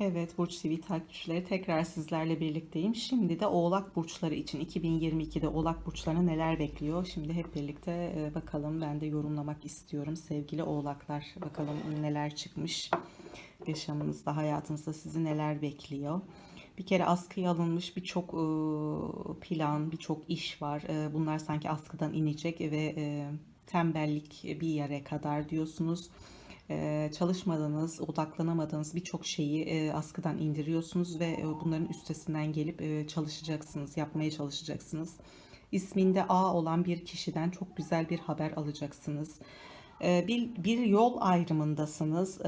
Evet Burç TV takipçileri tekrar sizlerle birlikteyim. Şimdi de Oğlak burçları için 2022'de Oğlak burçlarına neler bekliyor? Şimdi hep birlikte e, bakalım ben de yorumlamak istiyorum. Sevgili Oğlaklar bakalım neler çıkmış. Yaşamınızda, hayatınızda sizi neler bekliyor? Bir kere askıya alınmış birçok e, plan, birçok iş var. E, Bunlar sanki askıdan inecek ve tembellik bir yere kadar diyorsunuz. Çalışmadığınız, odaklanamadığınız birçok şeyi askıdan indiriyorsunuz ve bunların üstesinden gelip çalışacaksınız, yapmaya çalışacaksınız. İsminde A olan bir kişiden çok güzel bir haber alacaksınız. Bir, bir yol ayrımındasınız.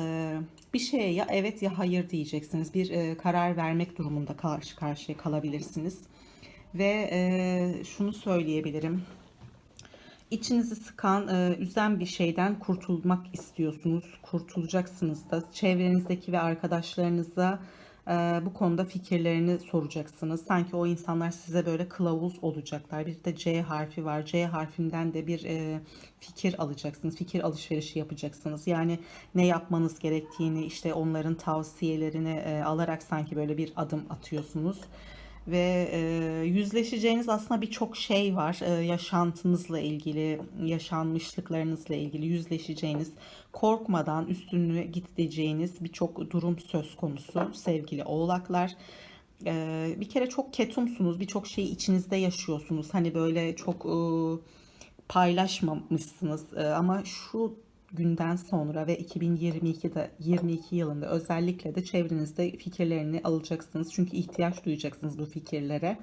Bir şeye ya evet ya hayır diyeceksiniz. Bir karar vermek durumunda karşı karşıya kalabilirsiniz. Ve şunu söyleyebilirim. İçinizi sıkan, e, üzen bir şeyden kurtulmak istiyorsunuz. Kurtulacaksınız da. Çevrenizdeki ve arkadaşlarınıza e, bu konuda fikirlerini soracaksınız. Sanki o insanlar size böyle kılavuz olacaklar. Bir de C harfi var. C harfinden de bir e, fikir alacaksınız. Fikir alışverişi yapacaksınız. Yani ne yapmanız gerektiğini, işte onların tavsiyelerini alarak sanki böyle bir adım atıyorsunuz ve e, yüzleşeceğiniz aslında birçok şey var. E, yaşantınızla ilgili, yaşanmışlıklarınızla ilgili yüzleşeceğiniz, korkmadan üstünlüğe gideceğiniz birçok durum söz konusu sevgili oğlaklar. E, bir kere çok ketumsunuz, birçok şeyi içinizde yaşıyorsunuz. Hani böyle çok e, paylaşmamışsınız E, ama şu günden sonra ve 2022'de 22 yılında özellikle de çevrenizde fikirlerini alacaksınız. Çünkü ihtiyaç duyacaksınız bu fikirlere.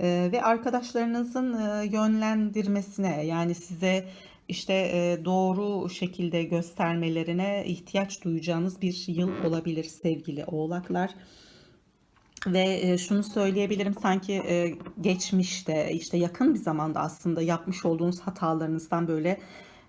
Ee, ve arkadaşlarınızın e, yönlendirmesine yani size işte e, doğru şekilde göstermelerine ihtiyaç duyacağınız bir yıl olabilir sevgili oğlaklar. Ve e, şunu söyleyebilirim sanki e, geçmişte işte yakın bir zamanda aslında yapmış olduğunuz hatalarınızdan böyle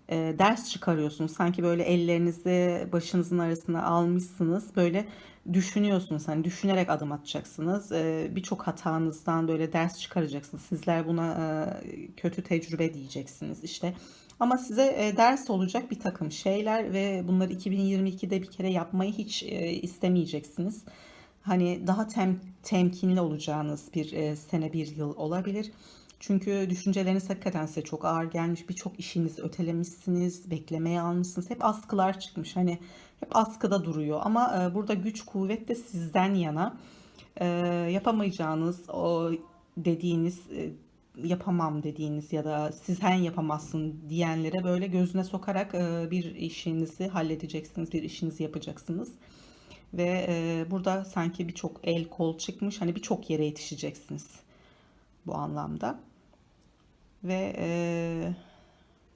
e, ders çıkarıyorsunuz. Sanki böyle ellerinizi başınızın arasına almışsınız. Böyle düşünüyorsunuz. Hani düşünerek adım atacaksınız. E, birçok hatanızdan böyle ders çıkaracaksınız. Sizler buna e, kötü tecrübe diyeceksiniz işte. Ama size e, ders olacak bir takım şeyler ve bunları 2022'de bir kere yapmayı hiç e, istemeyeceksiniz. Hani daha tem, temkinli olacağınız bir e, sene bir yıl olabilir. Çünkü düşünceleriniz hakikaten size çok ağır gelmiş. Birçok işinizi ötelemişsiniz, beklemeye almışsınız. Hep askılar çıkmış. Hani hep askıda duruyor. Ama e, burada güç kuvvet de sizden yana. E, yapamayacağınız o dediğiniz e, yapamam dediğiniz ya da sen yapamazsın diyenlere böyle gözüne sokarak e, bir işinizi halledeceksiniz, bir işinizi yapacaksınız. Ve e, burada sanki birçok el kol çıkmış. Hani birçok yere yetişeceksiniz bu anlamda. Ve e,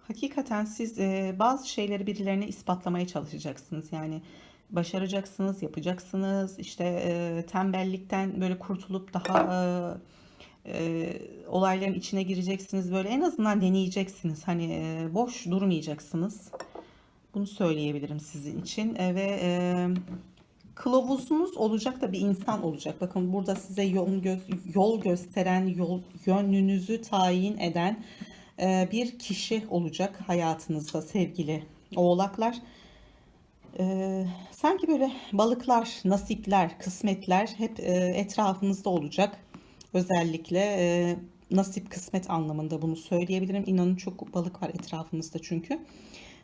hakikaten siz e, bazı şeyleri birilerine ispatlamaya çalışacaksınız. Yani başaracaksınız, yapacaksınız. İşte e, tembellikten böyle kurtulup daha e, e, olayların içine gireceksiniz. Böyle en azından deneyeceksiniz. Hani e, boş durmayacaksınız. Bunu söyleyebilirim sizin için. E, ve e, kılavuzunuz olacak da bir insan olacak. Bakın burada size yol, göz, yol gösteren, yol yönünüzü tayin eden e, bir kişi olacak hayatınızda sevgili oğlaklar. E, sanki böyle balıklar, nasipler, kısmetler hep e, etrafınızda olacak. Özellikle e, nasip kısmet anlamında bunu söyleyebilirim. İnanın çok balık var etrafınızda çünkü.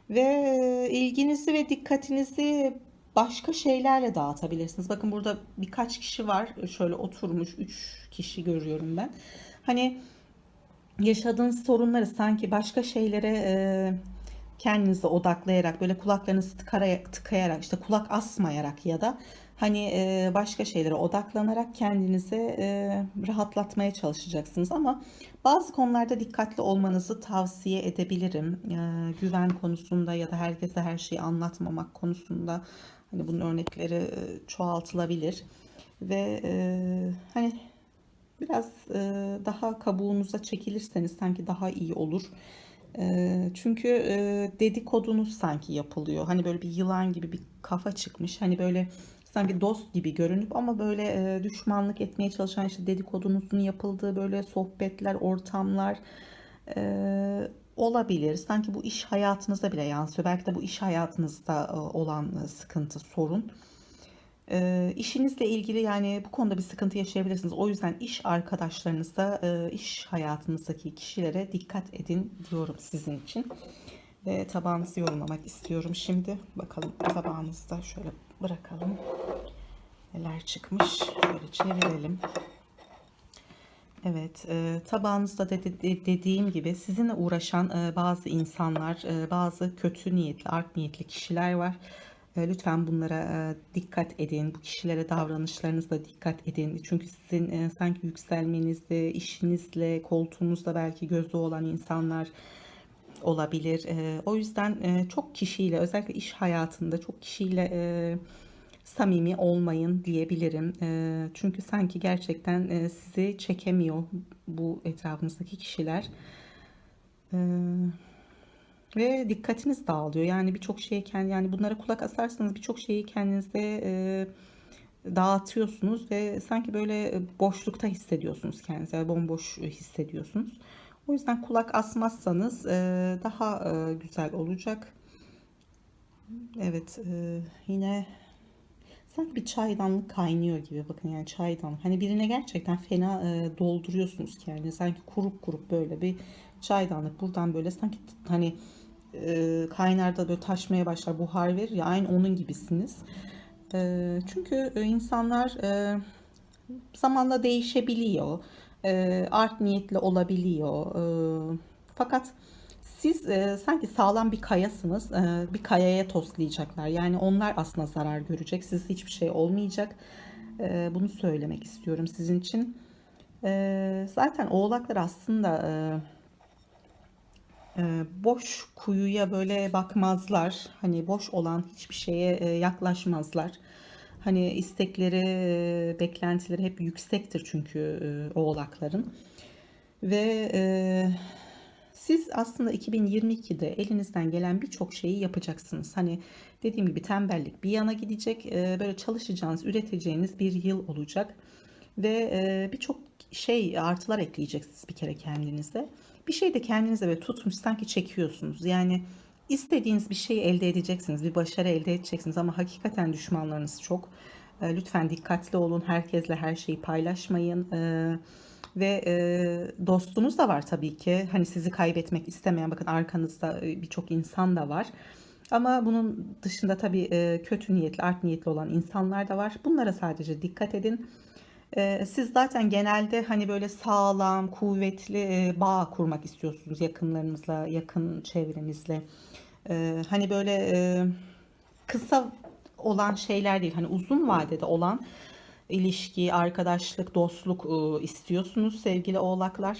Ve e, ilginizi ve dikkatinizi başka şeylerle dağıtabilirsiniz. Bakın burada birkaç kişi var. Şöyle oturmuş 3 kişi görüyorum ben. Hani yaşadığınız sorunları sanki başka şeylere e, kendinize odaklayarak böyle kulaklarınızı tıkayarak, tıkayarak işte kulak asmayarak ya da hani e, başka şeylere odaklanarak kendinizi e, rahatlatmaya çalışacaksınız ama bazı konularda dikkatli olmanızı tavsiye edebilirim. E, güven konusunda ya da herkese her şeyi anlatmamak konusunda hani bunun örnekleri e, çoğaltılabilir ve e, hani biraz e, daha kabuğunuza çekilirseniz sanki daha iyi olur. Çünkü dedikodunuz sanki yapılıyor. Hani böyle bir yılan gibi bir kafa çıkmış. Hani böyle sanki dost gibi görünüp ama böyle düşmanlık etmeye çalışan işte dedikodunuzun yapıldığı böyle sohbetler, ortamlar olabilir. Sanki bu iş hayatınıza bile yansıyor. Belki de bu iş hayatınızda e, olan e, sıkıntı, sorun. E, işinizle ilgili yani bu konuda bir sıkıntı yaşayabilirsiniz. O yüzden iş arkadaşlarınıza, iş hayatınızdaki kişilere dikkat edin diyorum sizin için. Ve tabağınızı yorumlamak istiyorum şimdi. Bakalım tabağınızda şöyle bırakalım. Neler çıkmış? Şöyle çevirelim. Evet, e, tabağınızda de, de- dediğim gibi sizinle uğraşan e, bazı insanlar, e, bazı kötü niyetli, art niyetli kişiler var. E, lütfen bunlara e, dikkat edin. Bu kişilere davranışlarınızda dikkat edin. Çünkü sizin e, sanki yükselmenizde, işinizle, koltuğunuzda belki gözü olan insanlar olabilir. E, o yüzden e, çok kişiyle, özellikle iş hayatında çok kişiyle e, samimi olmayın diyebilirim. Çünkü sanki gerçekten sizi çekemiyor bu etrafınızdaki kişiler. Ve dikkatiniz dağılıyor. Yani birçok şeyi kendi yani bunlara kulak asarsanız birçok şeyi kendinizde dağıtıyorsunuz ve sanki böyle boşlukta hissediyorsunuz kendinizi. Yani bomboş hissediyorsunuz. O yüzden kulak asmazsanız daha güzel olacak. Evet, yine sanki bir çaydanlık kaynıyor gibi. Bakın yani çaydanlık. Hani birine gerçekten fena e, dolduruyorsunuz kendini. Sanki kurup kurup böyle bir çaydanlık. Buradan böyle sanki hani e, kaynarda böyle taşmaya başlar buhar verir ya aynı onun gibisiniz. E, çünkü e, insanlar e, zamanla değişebiliyor. E, art niyetli olabiliyor. E, fakat siz e, sanki sağlam bir kayasınız. E, bir kayaya toslayacaklar. Yani onlar aslında zarar görecek. Siz hiçbir şey olmayacak. E, bunu söylemek istiyorum sizin için. E, zaten oğlaklar aslında e, e, boş kuyuya böyle bakmazlar. Hani boş olan hiçbir şeye e, yaklaşmazlar. Hani istekleri, e, beklentileri hep yüksektir çünkü e, oğlakların. Ve e, siz aslında 2022'de elinizden gelen birçok şeyi yapacaksınız. Hani dediğim gibi tembellik bir yana gidecek. e, Böyle çalışacağınız, üreteceğiniz bir yıl olacak. Ve e, birçok şey artılar ekleyeceksiniz bir kere kendinize. Bir şey de kendinize böyle tutmuş sanki çekiyorsunuz. Yani istediğiniz bir şeyi elde edeceksiniz. Bir başarı elde edeceksiniz ama hakikaten düşmanlarınız çok. E, Lütfen dikkatli olun. Herkesle her şeyi paylaşmayın. E, ve e, dostunuz da var tabii ki. Hani sizi kaybetmek istemeyen bakın arkanızda birçok insan da var. Ama bunun dışında tabii e, kötü niyetli, art niyetli olan insanlar da var. Bunlara sadece dikkat edin. E, siz zaten genelde hani böyle sağlam, kuvvetli e, bağ kurmak istiyorsunuz yakınlarınızla, yakın çevrenizle. E, hani böyle e, kısa olan şeyler değil. Hani uzun vadede olan ilişki, arkadaşlık, dostluk e, istiyorsunuz sevgili oğlaklar.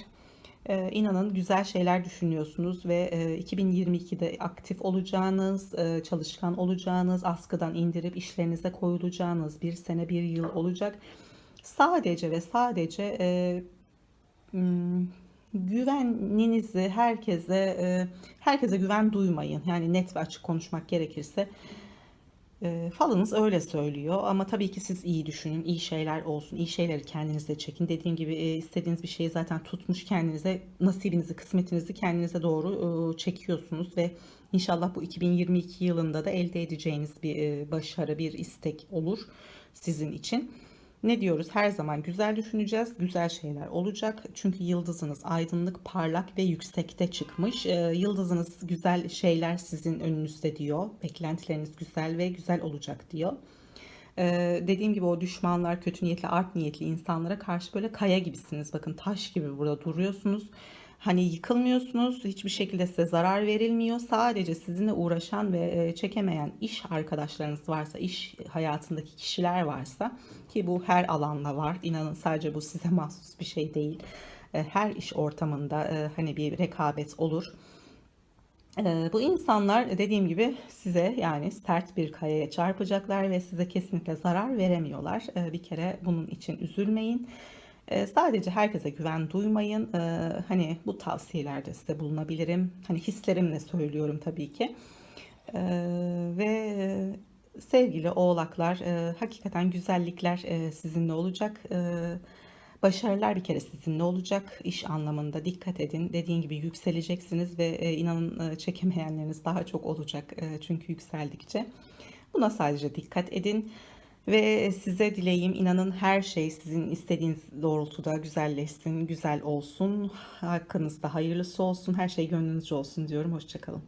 E, inanın güzel şeyler düşünüyorsunuz ve e, 2022'de aktif olacağınız, e, çalışkan olacağınız, askıdan indirip işlerinize koyulacağınız bir sene, bir yıl olacak. Sadece ve sadece e, m, güveninizi herkese e, herkese güven duymayın. Yani net ve açık konuşmak gerekirse e, falınız öyle söylüyor ama tabii ki siz iyi düşünün, iyi şeyler olsun, iyi şeyleri kendinize çekin. Dediğim gibi e, istediğiniz bir şeyi zaten tutmuş kendinize, nasibinizi, kısmetinizi kendinize doğru e, çekiyorsunuz ve inşallah bu 2022 yılında da elde edeceğiniz bir e, başarı, bir istek olur sizin için. Ne diyoruz? Her zaman güzel düşüneceğiz. Güzel şeyler olacak. Çünkü yıldızınız aydınlık, parlak ve yüksekte çıkmış. Ee, yıldızınız güzel şeyler sizin önünüzde diyor. Beklentileriniz güzel ve güzel olacak diyor. Ee, dediğim gibi o düşmanlar, kötü niyetli, art niyetli insanlara karşı böyle kaya gibisiniz. Bakın taş gibi burada duruyorsunuz. Hani yıkılmıyorsunuz, hiçbir şekilde size zarar verilmiyor. Sadece sizinle uğraşan ve e, çekemeyen iş arkadaşlarınız varsa, iş hayatındaki kişiler varsa ki bu her alanda var. İnanın sadece bu size mahsus bir şey değil. E, Her iş ortamında e, hani bir rekabet olur. Bu insanlar dediğim gibi size yani sert bir kayaya çarpacaklar ve size kesinlikle zarar veremiyorlar. Bir kere bunun için üzülmeyin. Ee, sadece herkese güven duymayın. Ee, hani bu tavsiyelerde size bulunabilirim. Hani hislerimle söylüyorum tabii ki. Ee, ve sevgili oğlaklar, e, hakikaten güzellikler e, sizinle olacak. Başarılar bir kere sizinle olacak. İş anlamında dikkat edin. Dediğim gibi yükseleceksiniz ve e, inanın çekemeyenleriniz daha çok olacak. Çünkü yükseldikçe. Buna sadece dikkat edin. Ve size dileğim inanın her şey sizin istediğiniz doğrultuda güzelleşsin, güzel olsun. Hakkınızda hayırlısı olsun. Her şey gönlünüzce olsun diyorum. Hoşçakalın.